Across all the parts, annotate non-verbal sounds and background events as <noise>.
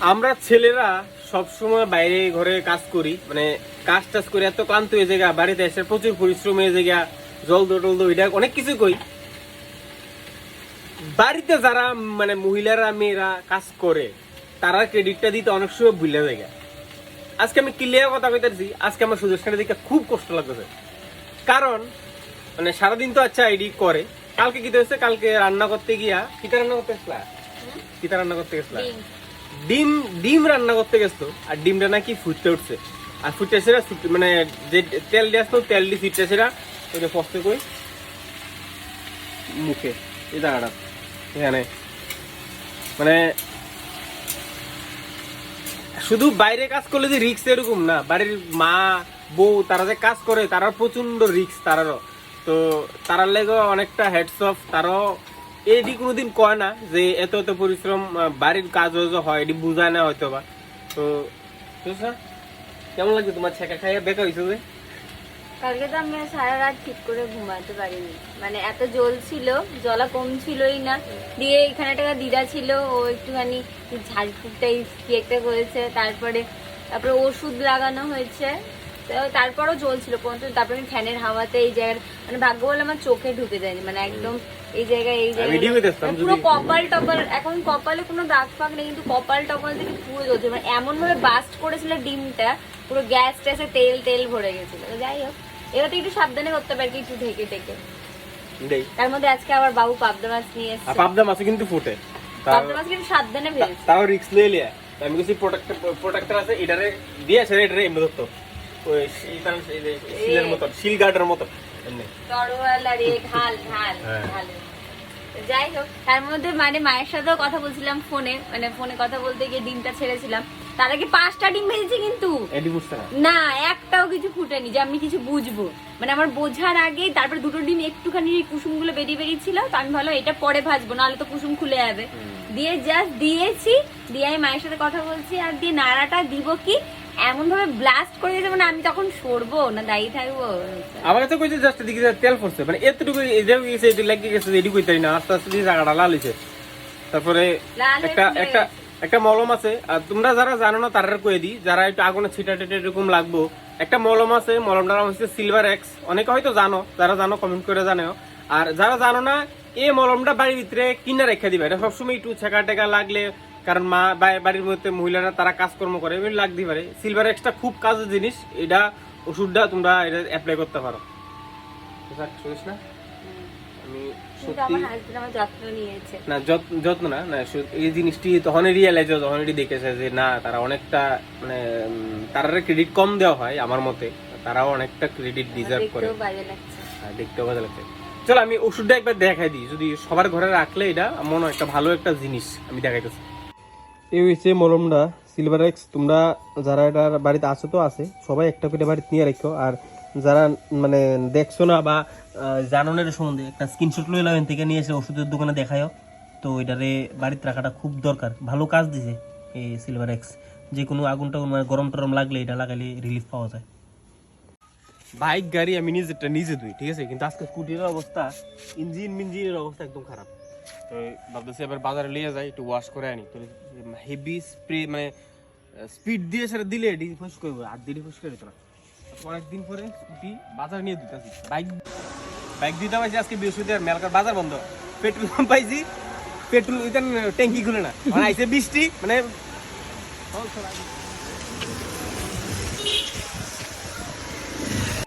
আমরা ছেলেরা সব সময় বাইরে ঘরে কাজ করি মানে কাজ টাজ করে এত ক্লান্ত হয়ে জায়গা বাড়িতে এসে প্রচুর পরিশ্রম হয়ে জায়গা জল দো টল দো এটা অনেক কিছু কই বাড়িতে যারা মানে মহিলারা মেয়েরা কাজ করে তারা ক্রেডিটটা দিতে অনেক সময় ভুলে যায়। আজকে আমি ক্লিয়ার কথা কইতেছি আজকে আমার সুযোগ সেটা দেখে খুব কষ্ট লাগতেছে। কারণ মানে সারাদিন তো আচ্ছা আইডি করে কালকে কি হয়েছে? কালকে রান্না করতে গিয়া কিতা রান্না করতে গেছিলা? কিতা রান্না করতে গেছিলা? ডিম। ডিম রান্না করতে গেছো আর ডিমটা নাকি ফুটতে উঠছে আর ফুটতে সেরা মানে যে তেল দিয়ে আসতো, তেল দিয়ে ফুটতে সেরা ওইটা ফসতে কই মুখে, এই জায়গাটা, এখানে মানে শুধু বাইরে কাজ করলে যে রিক্স এরকম না, বাড়ির মা, বউ, তারা যে কাজ করে তারা প্রচণ্ড রিক্স তারারও তো তারার লেগে অনেকটা হেডস অফ তারাও এটি কোনোদিন কয় না যে এত এত পরিশ্রম বাড়ির কাজ হয় এটি বুঝায় না হয়তো বা তো বুঝছ? কেমন লাগছে তোমার ছেঁকা খাইয়া বেকার হয়েছে যে। কালকে তো আমি সারা রাত ঠিক করে ঘুমাতে পারিনি। মানে এত জল ছিল, জলা কম ছিলই না। দিয়ে এখানে একটা দিদা ছিল, ও একটুখানি ঝাড়ফুঁকটা, কি একটা করেছে, তারপরে তারপরে ওষুধ লাগানো হয়েছে। তারপরও জ্বলছিল পর্যন্ত। তারপরে আমি ফ্যানের হাওয়াতে এই জায়গায় মানে ভাগ্য বলে আমার চোখে ঢুকে যায়নি। মানে একদম এই জায়গায় এই জায়গায় মানে পুরো কপাল টপাল এখন কপালে কোনো দাগ ফাগ নেই কিন্তু কপাল টপাল থেকে পুরো জ্বলছে। মানে এমন ভাবে বাস্ট করেছিল ডিমটা পুরো গ্যাস ট্যাসে তেল তেল ভরে গেছিল। যাই হোক এবার তো একটু সাবধানে করতে পারি কিছু ঢেকে ঢেকে তার মধ্যে আজকে আবার বাবু পাবদা মাছ নিয়ে এসেছে। পাবদা মাছে কিন্তু ফুটে। পাবদা মাছ কিন্তু সাবধানে ভেজেছে। তাও লয়ে লিয়া আমি কিছু প্রোটেক্টর প্রোটেক্টর আছে এটারে দিয়ে আছে এটারে এমনি ধরতো। ওই শিলটার এই যে শিলের মতো শিল গার্ডের মতো এমনি। তরোয়াল আর এ ঢাল ঢাল <laughs> হ্যাঁ। ঢাল। তো যাই হোক তার মধ্যে মানে মায়ের সাথেও কথা বলছিলাম ফোনে মানে ফোনে কথা বলতে গিয়ে ডিমটা ছেড়েছিলাম। তার আগে পাঁচটা ডিম ভেজেছি কিন্তু। না? একটাও কিছু ফুটেনি যে আমি কিছু বুঝব। মানে আমার বোঝার আগেই তারপরে দুটো ডিম একটুখানি কুসুমগুলো বেরিয়ে বেরিয়েছিল তো আমি ভালো এটা পরে ভাজবো নাহলে তো কুসুম খুলে যাবে। দিয়ে জাস্ট দিয়েছি দিয়ে আমি মায়ের সাথে কথা বলছি আর দিয়ে নাড়াটা দিব কি? এমন ভাবে ব্লাস্ট করে দিয়েছে মানে আমি তখন সরবো না দাঁড়িয়ে থাকব? আমার কাছে কইছে জাস্ট এদিকে যে তেল পড়ছে। মানে এতটুকু গেছে এটি লাগিয়ে গেছে এটি না। আস্তে আস্তে জায়গাটা লাল হইছে। তারপরে একটা একটা একটা মলম আছে। আর তোমরা যারা জানো না তারা কয়ে দিই। যারা একটু আগুনে ছিটা টিটা এরকম লাগবো একটা মলম আছে। মলমটার নাম হচ্ছে সিলভার এক্স অনেকে হয়তো জানো যারা জানো কমেন্ট করে জানাও। আর যারা জানো না এই মলমটা বাড়ির ভিতরে কিনা রেখে দিবে। এটা সবসময় একটু ছেঁকা টেকা লাগলে কারণ মা বাড়ির মধ্যে মহিলারা তারা কাজকর্ম করে এমনি লাগতে পারে। সিলভার এক্সটা খুব কাজের জিনিস এটা ওষুধটা তোমরা এটা অ্যাপ্লাই করতে পারো। শুনিস না? আমি কিন্তু সত্যি আমার হাজবেন্ড আমার যত্ন নিয়েছে। না যত্ন না না এই জিনিসটি তখনই রিয়েলাইজ হয় এটি দেখেছে যে না তারা অনেকটা মানে তারা ক্রেডিট কম দেওয়া হয় আমার মতে। তারাও অনেকটা ক্রেডিট ডিজার্ভ করে। দেখতেও বাজে লাগছে। চলো আমি ওষুধটা একবার দেখাই দিই। যদি সবার ঘরে রাখলে এটা মনে হয় একটা ভালো একটা জিনিস আমি দেখাইতেছি। এই হয়েছে মলমটা সিলভার এক্স তোমরা যারা এটার বাড়িতে আছো তো আছে, সবাই একটা করে বাড়িতে নিয়ে রেখো। আর যারা মানে দেখছ না বা জানো না সম্বন্ধে, একটা স্ক্রিনশট লই লাগান থেকে নিয়ে এসে ওষুধের দোকানে দেখায়ও। তো এটারে বাড়িতে রাখাটা খুব দরকার। ভালো কাজ দিছে এই সিলভার এক্স যে কোনো আগুন টাগুন মানে গরম টরম লাগলে এটা লাগালে রিলিফ পাওয়া যায়। বাইক, গাড়ি আমি নিজেরটা নিজে ধুই, ঠিক আছে? কিন্তু আজকে স্কুটির অবস্থা, ইঞ্জিন মিঞ্জিনের অবস্থা একদম খারাপ। তো ভাবতেছি এবার বাজারে নিয়ে যাই, একটু ওয়াশ করে আনি। তো হেভি স্প্রে মানে স্পিড দিয়ে সেটা দিলে এটি ফুস করব আর দিলে ফুস করে দিত না। অনেকদিন পরে স্কুটি বাজার নিয়ে দিতেছি। বাইক বাইক দিতে পাইছি আজকে বৃহস্পতিবার মেলকার বাজার বন্ধ। পেট্রোল পাম্প পাইছি, পেট্রোল ইতেন ট্যাঙ্কি খুলে না। মানে আইসে বৃষ্টি মানে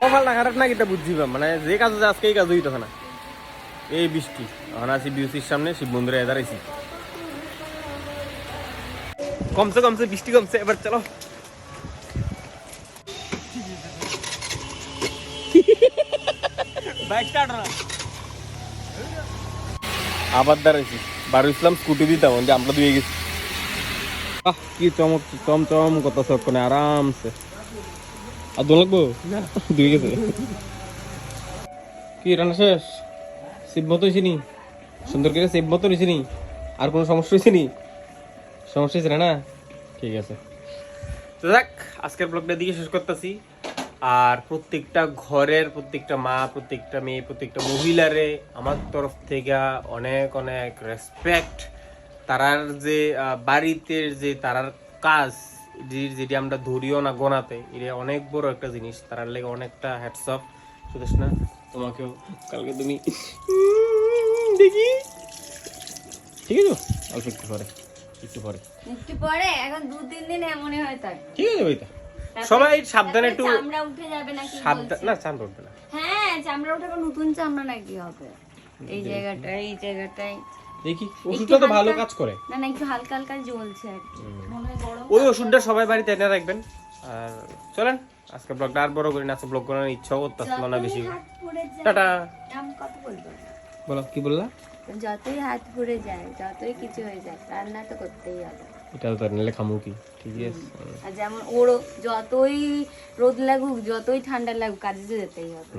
কপাল না খারাপ না কিটা বুঝছি মানে যে কাজ আজকে এই কাজ হইতেছে না। এই বৃষ্টি। এখন আছি বিউসির সামনে শিব মন্দিরে দাঁড়াইছি। কমছে কমছে বৃষ্টি কমছে এবার চলো। আবার দাঁড়াইছি। বারো ইসলাম স্কুটি দিতাম যে আমরা দুয়ে গেছি। আহ কি চমক চমচম কত সব মানে আরামসে। আর দোল লাগবো? দুই গেছে। কি রান্না শেষ? শিব মতো হয়েছে সুন্দর করে শিব মতো হয়েছে আর কোনো সমস্যা হয়েছে নি? সমস্যা হয়েছে না ঠিক আছে। তো দেখ আজকের ব্লগটা দিকে শেষ করতেছি। আর প্রত্যেকটা ঘরের, প্রত্যেকটা মা, প্রত্যেকটা মেয়ে, প্রত্যেকটা মহিলারে আমার তরফ থেকে অনেক অনেক রেসপেক্ট তারার যে বাড়িতে যে তারার কাজ যেটি আমরা ধরিও না গোনাতে, এটা অনেক বড় একটা জিনিস। তারার লেগে অনেকটা হ্যাটস শুধু না তোমাকেও। কালকে তুমি দেখি। ঠিক আছে অল্প একটু পরে একটু পরে। একটু পরে? এখন দু তিন দিন এমনই হয় তার ঠিক আছে বইটা সবাই সাবধানে একটু চামড়া উঠে যাবে নাকি সাবধান না চান উঠবে না। হ্যাঁ চামড়া উঠে নতুন চামড়া নাকি হবে? এই জায়গাটায় এই জায়গাটায়। দেখি ওষুধটা তো ভালো কাজ করে। না না একটু হালকা হালকা জ্বলছে আর মনে হয় ওই ওষুধটা সবাই বাড়িতে এনে রাখবেন। আর চলেন আজকে ব্লগটা আর বড় করি না আজকে ব্লগ করার ইচ্ছাও করতেছিল না বেশি পুড়ে যায় টাটা। দাম কত বলব? বলো কি বললা? যতই হাত পুড়ে যায় যতই কিছু হয়ে যায় রান্না তো করতেই হবে। এটা তো নিলে খামু কি? ঠিক আছে। আর যেমন ওর যতই রোদ লাগুক যতই ঠান্ডা লাগুক কাজে তো যেতেই হবে।